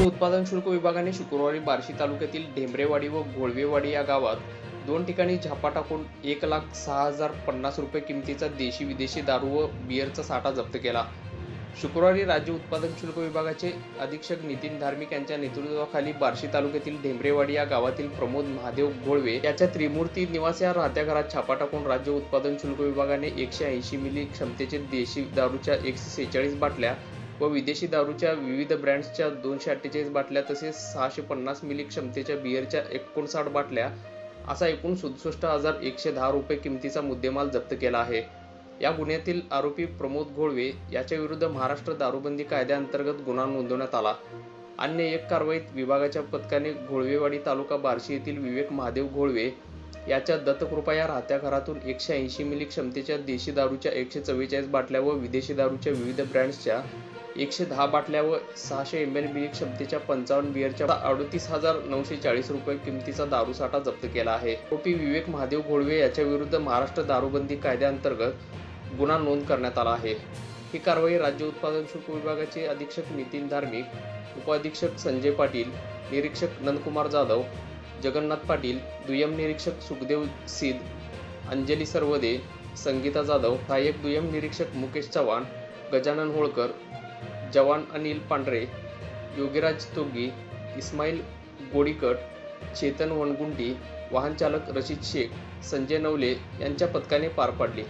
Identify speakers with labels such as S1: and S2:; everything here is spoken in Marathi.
S1: राज्य उत्पादन शुल्क विभागाने शुक्रवारी बार्शी तालुक्यातील ढेंबरेवाडी व घोळवेवाडी या गावात दोन ठिकाणी झापा टाकून एक लाख सहा हजार पन्नास रुपये किमतीचा देशी विदेशी दारू व बियरचा साठा जप्त केला. शुक्रवारी राज्य उत्पादन शुल्क विभागाचे अधीक्षक नितीन धार्मिक यांच्या नेतृत्वाखाली बार्शी तालुक्यातील ढेंबरेवाडी या गावातील प्रमोद महादेव घोळवे याच्या त्रिमूर्ती निवास या राहत्या घरात छापा टाकून राज्य उत्पादन शुल्क विभागाने एकशे ऐंशी मिली क्षमतेचे देशी दारूच्या एकशे सेहेचाळीस बाटल्या व विदेशी दारूच्या विविध ब्रँड्सच्या दोनशे अठ्ठेचाळीस बाटल्या तसेच सहाशे पन्नास मिली क्षमतेच्या बिअरच्या एकोणसाठ बाटल्या असा एकूण सदुसष्ट हजार एकशे दहा रुपये किमतीचा मुद्देमाल जप्त केला आहे. या गुन्ह्यातील आरोपी प्रमोद घोळवे याच्या विरुद्ध महाराष्ट्र दारूबंदी कायद्याअंतर्गत गुन्हा नोंदवण्यात आला. अन्य एक कारवाईत विभागाच्या पथकाने घोळवेवाडी तालुका बार्शी येथील विवेक महादेव घोळवे याच्या दत्तकृपा या राहत्या घरातून एकशे ऐंशी मिली क्षमतेच्या देशी दारूच्या एकशे चव्वेचाळीस बाटल्या व विदेशी दारूच्या विविध ब्रँड्सच्या एकशे दहा बाटल्या व सहाशे एम एल बी क्षमतेच्या पंचावन्न बिअरच्या अडतीस हजार नऊशे चाळीस रुपये किमतीचा दारूसाठा जप्त केला आहे. आरोपी विवेक महादेव घोळवे याच्या विरुद्ध महाराष्ट्र दारूबंदी कायद्याअंतर्गत गुन्हा नोंद करण्यात आला आहे. ही कारवाई राज्य उत्पादन शुल्क विभागाचे अधीक्षक नितीन धार्मिक उपाधीक्षक संजय पाटील निरीक्षक नंदकुमार जाधव जगन्नाथ पाटील दुय्यम निरीक्षक सुखदेव सिद अंजली सर्वदे संगीता जाधव सहाय्यक दुय्यम निरीक्षक मुकेश चव्हाण गजानन होळकर जवान अनिल पांढरे योगीराज तोगी इस्माईल गोडीकट चेतन वनगुंडी वाहनचालक रशीद शेख संजय नवले यांच्या पथकाने पार पाडली.